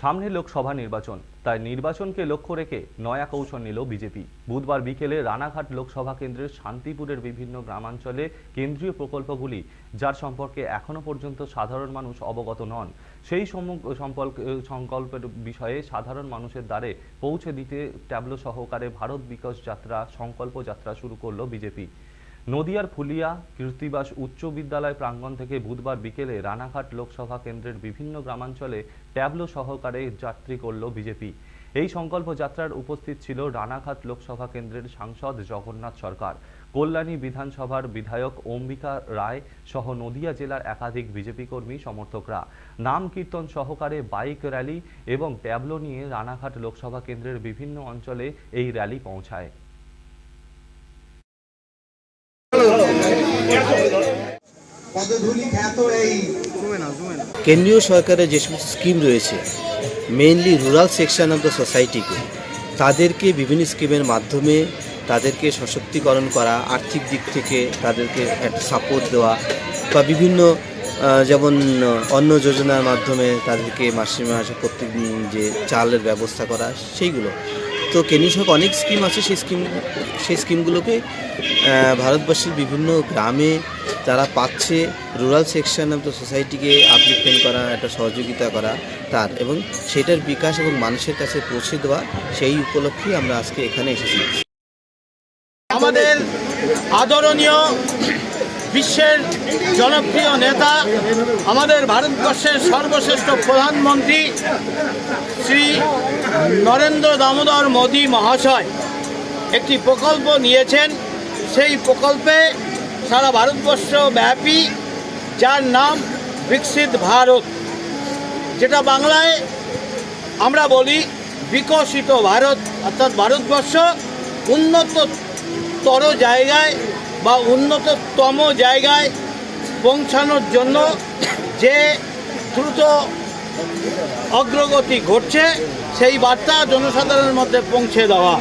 সামনে লোকসভা নির্বাচন, তাই নির্বাচনকে লক্ষ্য রেখে নয়া কৌশল নিল বিজেপি। বুধবার বিকেলে রানাঘাট লোকসভা কেন্দ্রের শান্তিপুরের বিভিন্ন গ্রামাঞ্চলে কেন্দ্রীয় প্রকল্পগুলি, যার সম্পর্কে এখনও পর্যন্ত সাধারণ মানুষ অবগত নন। সেই সংকল্পের বিষয়ে সাধারণ মানুষের দ্বারে পৌঁছে দিতে ট্যাবলো সহকারে ভারত বিকাশ যাত্রা, সংকল্প যাত্রা শুরু করল বিজেপি। নদিয়ার ফুলিয়া কীর্তিবাস উচ্চ বিদ্যালয় প্রাঙ্গণ থেকে বুধবার বিকেলে রানাঘাট লোকসভা কেন্দ্রের বিভিন্ন গ্রামাঞ্চলে ট্যাবলো সহকারে যাত্রী করল বিজেপি। এই সংকল্প যাত্রার উপস্থিত ছিল রানাঘাট লোকসভা কেন্দ্রের সাংসদ জগন্নাথ সরকার। কল্যাণী বিধানসভার বিধায়ক অম্বিকা রায় সহ নদিয়া জেলার একাধিক বিজেপি কর্মী সমর্থকরা। নাম কীর্তন সহকারে বাইক র্যালি এবং ট্যাবলো নিয়ে রানাঘাট লোকসভা কেন্দ্রের বিভিন্ন অঞ্চলে এই র্যালি পৌঁছায়। কেন্দ্রীয় সরকারের যে সমস্ত স্কিম রয়েছে mainly rural section of the সোসাইটিকে তাদেরকে বিভিন্ন স্কিমের মাধ্যমে তাদেরকে সশক্তিকরণ করা, আর্থিক দিক থেকে তাদেরকে একটা সাপোর্ট দেওয়া বা বিভিন্ন যেমন অন্ন যোজনার মাধ্যমে তাদেরকে মাসে মাসে প্রত্যেক যে চালের ব্যবস্থা করা, সেইগুলো। তো কেন্দ্রীয় সরকার অনেক স্কিম আছে, সেই স্কিম সেই স্কিমগুলোকে ভারতবর্ষের বিভিন্ন গ্রামে তারা পাচ্ছে রুরাল সেকশন অফ দ্য সোসাইটিকে আপলিফমেন্ট করা, একটা সহযোগিতা করা, তার এবং সেটার বিকাশ এবং মানুষের কাছে পৌঁছে দেওয়া, সেই উপলক্ষেই আমরা আজকে এখানে এসেছি। আমাদের আদরণীয় বিশ্বের জনপ্রিয় নেতা, আমাদের ভারতবর্ষের সর্বশ্রেষ্ঠ প্রধানমন্ত্রী শ্রী নরেন্দ্র দামোদর মোদী মহাশয় একটি প্রকল্প নিয়েছেন। সেই প্রকল্পে সারা ভারতবর্ষ ব্যাপী যার নাম বিকশিত ভারত, যেটা বাংলায় আমরা বলি বিকশিত ভারত। অর্থাৎ ভারতবর্ষ উন্নততর জায়গায় বা উন্নততম জায়গায় পৌঁছানোর জন্য যে দ্রুত অগ্রগতি ঘটছে, সেই বার্তা জনসাধারণের মধ্যে পৌঁছে দেওয়া।